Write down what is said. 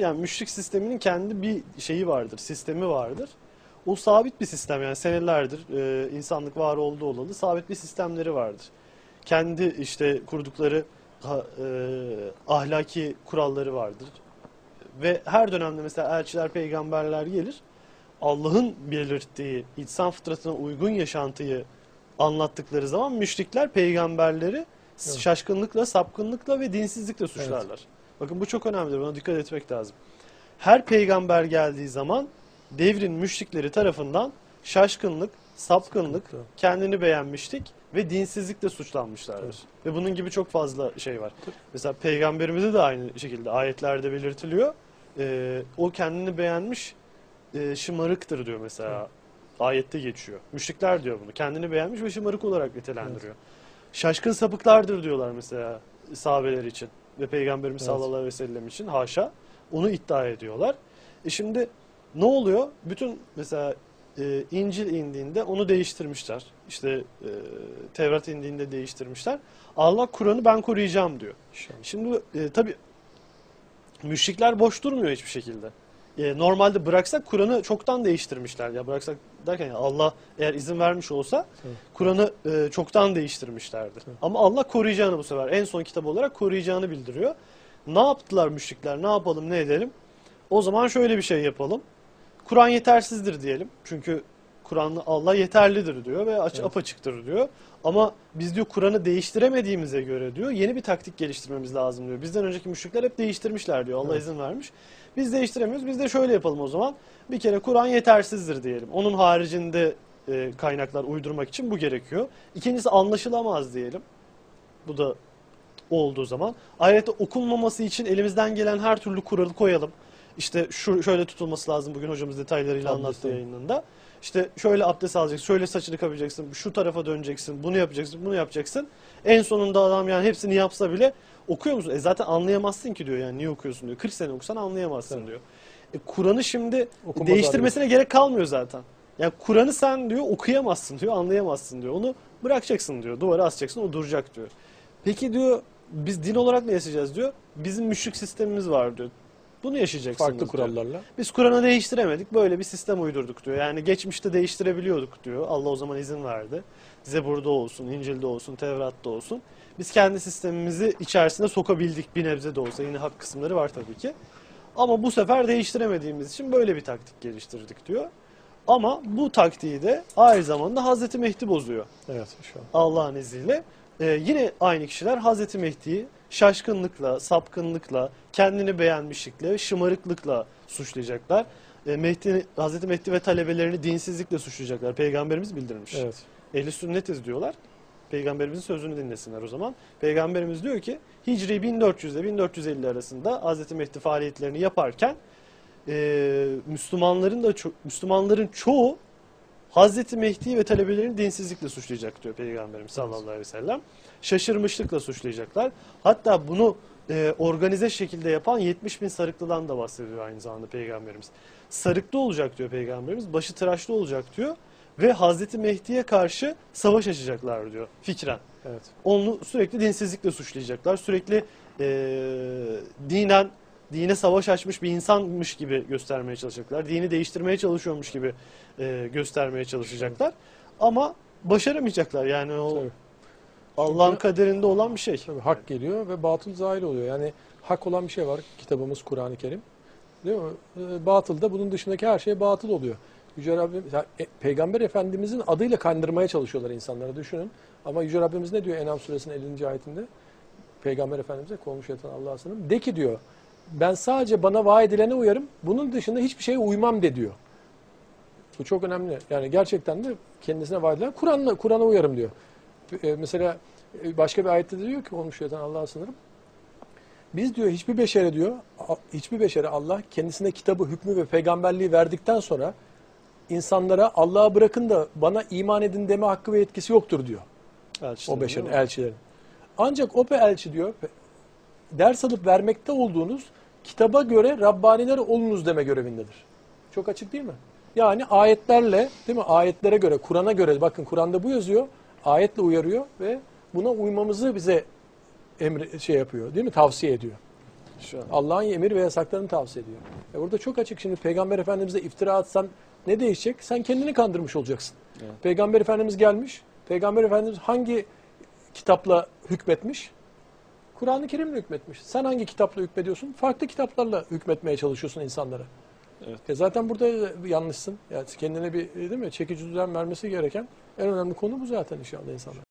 Yani müşrik sisteminin kendi bir şeyi vardır, sistemi vardır. O sabit bir sistem yani senelerdir e, insanlık var olduğu olalı sabit bir sistemleri vardır. Kendi işte kurdukları ha- e, ahlaki kuralları vardır. Ve her dönemde mesela elçiler, peygamberler gelir. Allah'ın belirttiği insan fıtratına uygun yaşantıyı anlattıkları zaman müşrikler peygamberleri Evet. şaşkınlıkla, sapkınlıkla ve dinsizlikle suçlarlar. Bakın bu çok önemlidir. Buna dikkat etmek lazım. Her peygamber geldiği zaman devrin müşrikleri tarafından şaşkınlık, sapkınlık, kendini beğenmişlik ve dinsizlikle suçlanmışlardır. Evet. Ve bunun gibi çok fazla şey var. Mesela peygamberimize de aynı şekilde ayetlerde belirtiliyor. Ee, o kendini beğenmiş e, şımarıktır diyor mesela. Ayette geçiyor. Müşrikler diyor bunu. Kendini beğenmiş ve şımarık olarak nitelendiriyor. Şaşkın sapıklardır diyorlar mesela sahabeler için ve Peygamberimiz Evet. sallallahu aleyhi ve sellem için haşa. Onu iddia ediyorlar. E şimdi ne oluyor? Bütün mesela e, İncil indiğinde onu değiştirmişler. İşte e, Tevrat indiğinde değiştirmişler. Allah Kur'an'ı ben koruyacağım diyor. Şimdi e, tabii müşrikler boş durmuyor hiçbir şekilde. E, normalde bıraksak Kur'an'ı çoktan değiştirmişler. Ya bıraksak derken ya Allah eğer izin vermiş olsa. Kur'an'ı e, çoktan değiştirmişlerdi. Tabii. Ama Allah koruyacağını bu sefer en son kitap olarak koruyacağını bildiriyor. Ne yaptılar müşrikler? Ne yapalım, ne edelim? O zaman şöyle bir şey yapalım. Kur'an yetersizdir diyelim. Çünkü Kur'an'la Allah yeterlidir diyor ve aç, Evet. apaçıktır diyor. Ama biz diyor Kur'an'ı değiştiremediğimize göre diyor yeni bir taktik geliştirmemiz lazım diyor. Bizden önceki müşrikler hep değiştirmişler diyor. Allah Evet. izin vermiş. Biz değiştiremiyoruz. Biz de şöyle yapalım o zaman. Bir kere Kur'an yetersizdir diyelim. Onun haricinde e, kaynaklar uydurmak için bu gerekiyor. İkincisi anlaşılamaz diyelim. Bu da olduğu zaman. Ayette okunmaması için elimizden gelen her türlü kuralı koyalım. İşte şu şöyle tutulması lazım bugün hocamız detaylarıyla Abdest anlattı yayınında. İşte şöyle abdest alacaksın, şöyle saçını yıkayacaksın, şu tarafa döneceksin, bunu yapacaksın, bunu yapacaksın. En sonunda adam yani hepsini yapsa bile okuyor musun? E zaten anlayamazsın ki diyor yani niye okuyorsun diyor. 40 sene okusan anlayamazsın Evet. diyor. E Kur'an'ı şimdi Okunmaz değiştirmesine gerek kalmıyor zaten. Yani Kur'an'ı sen diyor okuyamazsın diyor, anlayamazsın diyor. Onu bırakacaksın diyor, duvara asacaksın, o duracak diyor. Peki diyor biz din olarak ne yaşayacağız diyor. Bizim müşrik sistemimiz var diyor. Bunu yaşayacaksınız Farklı diyor. kurallarla. Biz Kur'an'ı değiştiremedik. Böyle bir sistem uydurduk diyor. Yani geçmişte değiştirebiliyorduk diyor. Allah o zaman izin verdi. Zebur'da olsun, İncil'de olsun, Tevrat'ta olsun. Biz kendi sistemimizi içerisine sokabildik bir nebze de olsa. Yine hak kısımları var tabii ki. Ama bu sefer değiştiremediğimiz için böyle bir taktik geliştirdik diyor. Ama bu taktiği de aynı zamanda Hazreti Mehdi bozuyor. Evet inşallah. Allah'ın izniyle. Ee, yine aynı kişiler Hazreti Mehdi'yi şaşkınlıkla, sapkınlıkla, kendini beğenmişlikle şımarıklıkla suçlayacaklar. Ee, Mehdi, Hazreti Mehdi ve talebelerini dinsizlikle suçlayacaklar. Peygamberimiz bildirmiş. Evet. Ehli sünnetiz diyorlar. Peygamberimizin sözünü dinlesinler o zaman. Peygamberimiz diyor ki Hicri 1400 ile 1450 arasında Hazreti Mehdi faaliyetlerini yaparken e, Müslümanların da ço- Müslümanların çoğu Hazreti Mehdi ve talebelerini dinsizlikle suçlayacak diyor Peygamberimiz sallallahu aleyhi ve sellem. Şaşırmışlıkla suçlayacaklar. Hatta bunu e, organize şekilde yapan 70 bin sarıklıdan da bahsediyor aynı zamanda Peygamberimiz. Sarıklı olacak diyor Peygamberimiz, başı tıraşlı olacak diyor ve Hazreti Mehdi'ye karşı savaş açacaklar diyor fikren. Evet. Onu sürekli dinsizlikle suçlayacaklar. Sürekli e, dinen dine savaş açmış bir insanmış gibi göstermeye çalışacaklar. Dini değiştirmeye çalışıyormuş gibi e, göstermeye çalışacaklar. Ama başaramayacaklar. Yani o. Allah'ın kaderinde olan bir şey. Tabii hak geliyor ve batıl zahir oluyor. Yani hak olan bir şey var kitabımız Kur'an-ı Kerim. Değil mi? Ee, Batıl da bunun dışındaki her şey batıl oluyor. Yüce Rabbim, e, Peygamber Efendimizin adıyla kandırmaya çalışıyorlar insanları düşünün. Ama Yüce Rabbimiz ne diyor Enam suresinin 50. ayetinde? Peygamber Efendimiz'e kovmuş yatan Allah'a sınırım. De ki diyor ben sadece bana vaat edilene uyarım. Bunun dışında hiçbir şeye uymam de diyor. Bu çok önemli. Yani gerçekten de kendisine vaat edilen Kur'an'la Kur'an'a uyarım diyor. E, mesela e, başka bir ayette de diyor ki olmuş yatan Allah'a sınırım. Biz diyor hiçbir beşere diyor hiçbir beşere Allah kendisine kitabı, hükmü ve peygamberliği verdikten sonra insanlara Allah'a bırakın da bana iman edin deme hakkı ve etkisi yoktur diyor. Elçilerin, O beşerin, elçilerin. Ancak o elçi diyor, ders alıp vermekte olduğunuz kitaba göre Rabbaniler olunuz deme görevindedir. Çok açık değil mi? Yani ayetlerle, değil mi? Ayetlere göre, Kur'an'a göre, bakın Kur'an'da bu yazıyor, ayetle uyarıyor ve buna uymamızı bize emri şey yapıyor, değil mi? Tavsiye ediyor. Şu an. Allah'ın emir ve yasaklarını tavsiye ediyor. E burada çok açık şimdi Peygamber Efendimiz'e iftira atsan ne değişecek? Sen kendini kandırmış olacaksın. Evet. Peygamber Efendimiz gelmiş. Peygamber Efendimiz hangi kitapla hükmetmiş? Kur'an-ı Kerim'le hükmetmiş. Sen hangi kitapla hükmediyorsun? Farklı kitaplarla hükmetmeye çalışıyorsun insanlara. Evet. E zaten burada yanlışsın. Yani kendine bir değil mi çekici düzen vermesi gereken en önemli konu bu zaten inşallah insanlar.